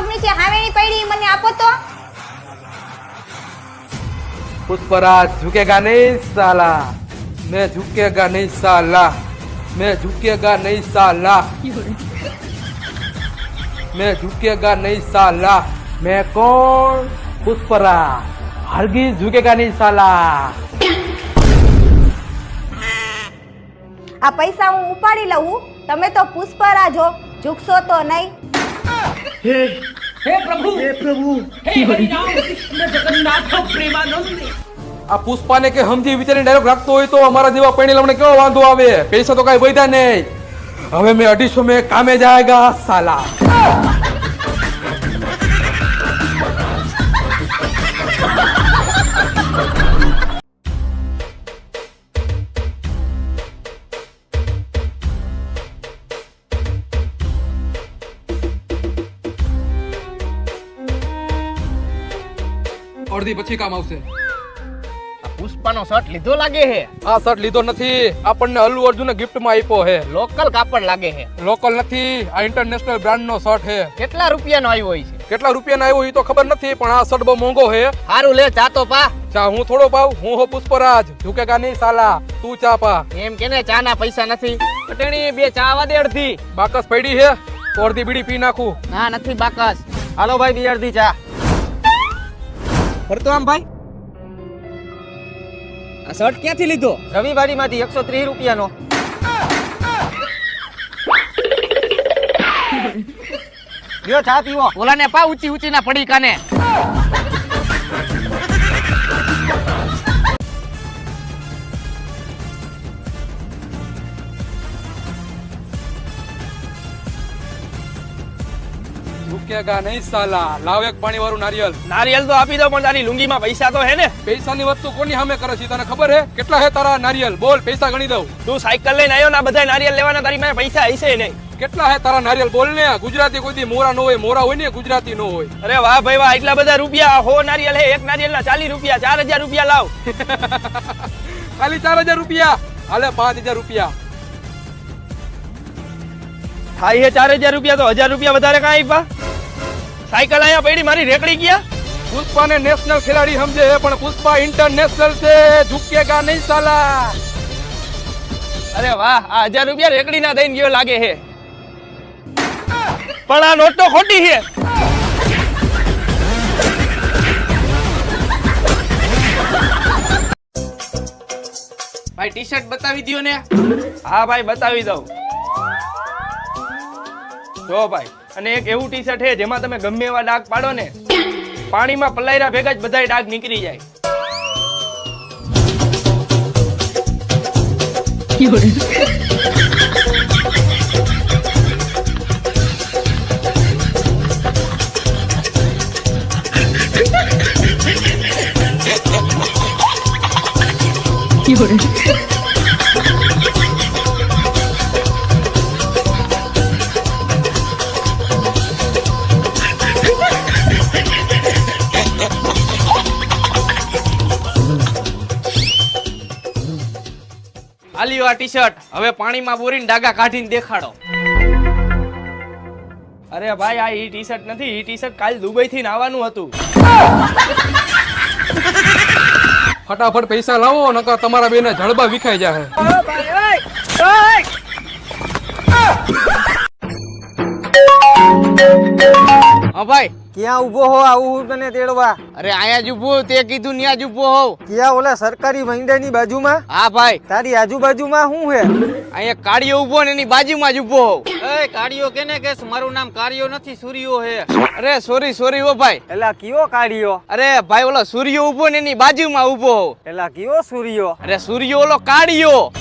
પગની છે હાવેની પડી મને આપો તો. પુષ્પરાજ ઝુકેગા નહીં સાલા. મેં ઝુકેગા નહીં સાલા. મેં ઝુકેગા નહીં સાલા. મેં ઝુકેગા નહીં સાલા. મેં કોણ? પુષ્પરા હરગી ઝુકેગા નહીં સાલા. આ પૈસા હું ઉપાડી લઉં. તમે તો પુષ્પરા જો ઝૂકશો તો નહીં. આ પુષ્પાને કે સમજી વિચારીને ડાયરેક્ટ રાખતો હોય તો અમારા જેવા પૈણી લમને કેવો વાંધો આવે? પૈસા તો કઈ વધ્યા નહીં. હવે મેં અઢીસો મેં કામે જાયગા સાલા. અડધી પછી કામ આવશે. પુષ્પાનો શર્ટ લીધો લાગે હે? આ શર્ટ લીધો નથી. આપણને અલ્લુ અર્જુને ગિફ્ટમાં આપ્યો હે. લોકલ કાપડ લાગે હે? લોકલ નથી આ ઇન્ટરનેશનલ બ્રાન્ડનો શર્ટ છે કેટલા રૂપિયાનો આવ્યો હોય છે? કેટલા રૂપિયાનો આવ્યો એ તો ખબર નથી પણ આ શર્ટ બહુ મોંઘો હે. સારું લે ચા તો પા. ચા હું થોડો પાવ હું હો પુષ્પરાજ. ઝુકેગા નહીં સાલા તું ચા પા. એમ કે ને ચા ના પૈસા નથી. પટણી બે ચા આવા દે અડધી. બાકસ પડી હે તો અડધી બીડી પી નાખું. ના નથી બાકસ. હાલો ભાઈ બે અડધી ચા. ફરતો આમ ભાઈ? આ શર્ટ ક્યાંથી લીધો? રવિવારી માંથી એકસો ત્રીસ રૂપિયાનો. લ્યો ચા પીવો. ઓલાને પા ઊંચી ઊંચી ના પડી કાને ઝુકેગા નહીં સાલા. લાવ એક પાણી વાળું નારિયેલ. નારિયેલ તો આપી દો પણ તારી લુંગીમાં પૈસા તો હે ને? પૈસાની વસ્તુ કોની સામે કરે છે તને ખબર હે? કેટલા હે તારા નારિયેલ? બોલ પૈસા ગણી દઉં. તું સાયકલ લઈને આવ્યો ને બધા નારિયેલ લેવાના તારી પાસે પૈસા હશે નહીં. કેટલા હે તારા નારિયેલ? બોલ ને. ગુજરાતી કોઈ મોરા નો હોય મોરા હોય ને ગુજરાતી નો હોય. અરે વાહ ભાઈ વાહ એટલા બધા રૂપિયા હો નારિયેલ હે એક નારિયેલ ના ચાલીસ રૂપિયા ચાર હજાર રૂપિયા લાવ. ખાલી ચાર હજાર રૂપિયા. હાલે પાંચ હજાર રૂપિયા. થાય છે ચાર હજાર રૂપિયા તો હજાર રૂપિયા વધારે કાંઈ આપ્યા સાયકલ અહીંયા પડી મારી રેકડી ગયા? પુષ્પાને નેશનલ ખેલાડી સમજે પણ પુષ્પા ઇન્ટરનેશનલ છે ઝુકેગા નહીં સાલા. અરે વાહ આ હજાર રૂપિયા રેકડી ના દઈને ગયો લાગે હે. પણ આ નોટ તો ખોટી છે ભાઈ ટી શર્ટ બતાવી દ્યો ને. હા ભાઈ બતાવી દઉં. જો ભાઈ, અને એક એવું ટી શર્ટ છે, જેમાં તમે ગમે એવા ડાઘ પાડો ને, પાણીમાં પલાયરા ભેગા જ બધાય ડાઘ નીકળી જાય. આલ્યો આ ટી શર્ટ હવે પાણીમાં બોરીને ડાગા કાઢીને દેખાડો. અરે ભાઈ આ ઈ ટી શર્ટ નથી. ઈ ટી શર્ટ કાલ દુબઈ થી આવવાનું હતું. ફટાફટ પૈસા લાવો નકર તમારા બેને જળબા વિખાઈ જાય હા ભાઈ ક્યાં ઊભો હો આવું હું તને તેડવા? અરે અહીંયા જ ઊભો તે કીધું ન્યા જ ઊભો હોવ ક્યાં ઓલા સરકારી મંડળની બાજુમાં? હા ભાઈ. તારી આજુબાજુમાં શું હે? અહીંયા કાળિયો ઊભો ને એની બાજુમાં જ ઊભો હોવ એ કાળિયો કેને કેસ મારું નામ કાળિયો નથી સૂર્યો હે. અરે સોરી સોરી ઓ ભાઈ. એલા કયો કાળિયો અરે ભાઈ ઓલો સૂર્યો ઊભો ને એની બાજુમાં ઊભો હોવ એલા કયો સૂર્યો અરે સૂર્યો ઓલો કાળિયો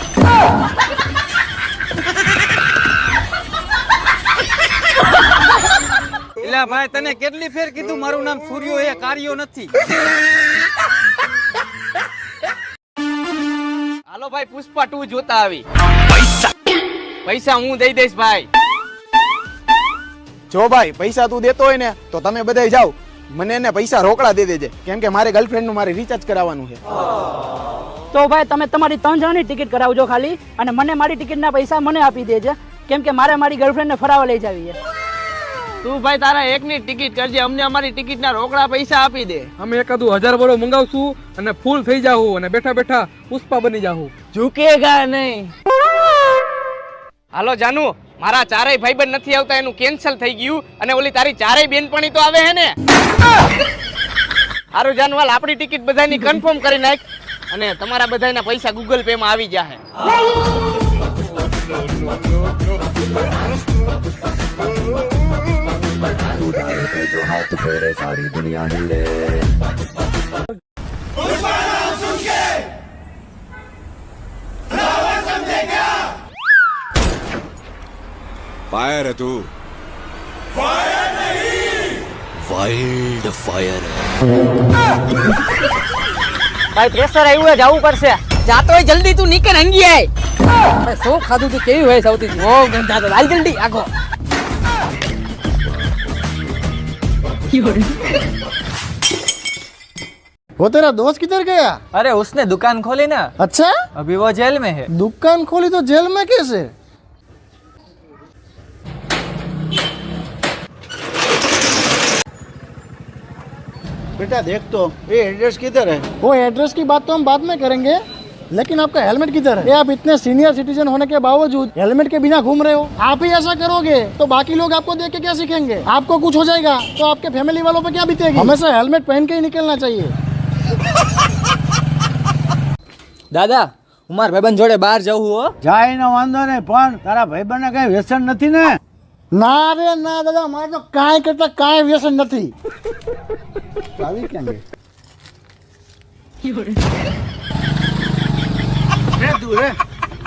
એલા ભાઈ તને કેટલી ફેર કીધું? મારું નામ સૂર્યો એ કાર્યો નથી. હાલો ભાઈ પુષ્પા ટુ જોતા આવી. પૈસા હું દઈ દઈશ ભાઈ. જો ભાઈ પૈસા તું દેતો હોય ને તો તમે બધાય જાઓ. મને એને પૈસા રોકડા દે દેજે કેમ કે મારે ગર્લફ્રેન્ડનું મારે રિચાર્જ કરાવવાનું છે. તો ભાઈ તમે તમારી ત્રણ જણાની ટિકિટ કરાવજો ખાલી અને મને મારી ટિકિટના પૈસા મને આપી દેજે કેમ કે મારે મારી ગર્લફ્રેન્ડને ફરાવા લઈ જવી છે. તું ભાઈ તારા એકની ટિકિટ કરજે અમને અમારી ટિકિટ ના રોકડા પૈસા આપી દે. અમે એકાદું હજાર બરો મંગાવશું અને ફૂલ થઈ જાવું અને બેઠા બેઠા પુષ્પા બની જાવું ઝુકેગા નહીં. હાલો જાનુ મારા ચારેય ભાઈબંધ નથી આવતા એનું કેન્સલ થઈ ગયું અને ઓલી તારી ચારેય બેનપણી તો આવે હે ને? હારું જાનવાલ આપણી ટિકિટ બધાની કન્ફર્મ કરી નાખ અને તમારા બધાના પૈસા ગૂગલ પે માં આવી જાહે. फायर है तू वाइल्ड फायर ભાઈ પ્રેશર આવ્યું જવું પડશે જાતો હોય જલ્દી તું નીકળ હંગી આય શું ખાધું તું કેવી હોય સૌથી ઓ ગંધા તો હાલ જલ્દી આખો वो तेरा दोस्त किधर गया अरे उसने दुकान खोली ना अच्छा अभी वो जेल में है दुकान खोली तो जेल में कैसे बेटा देख तो ये एड्रेस किधर है वो एड्रेस की बात तो हम बाद में करेंगे लेकिन आपका हेलमेट किधर है ये आप इतने सीनियर सिटीजन होने के बावजूद हेलमेट के बिना घूम रहे हो आप ही ऐसा करोगे तो बाकी लोग आपको देख के क्या सीखेंगे आपको कुछ हो जाएगा तो आपके फैमिली वालों पे क्या बीतेगी हमेशा हेलमेट पहन के ही निकलना चाहिए દાદા હું મારા ભાઈબંધ જોડે બહાર જવું હો જાય ને વાંધો નહીં પણ તારા ભાઈબંધને કઈ વ્યસન નથી ને ના રે ના દાદા મારે તો કાંઈ કરતા કાંઈ વ્યસન નથી આવી ક્યાં É duro, é?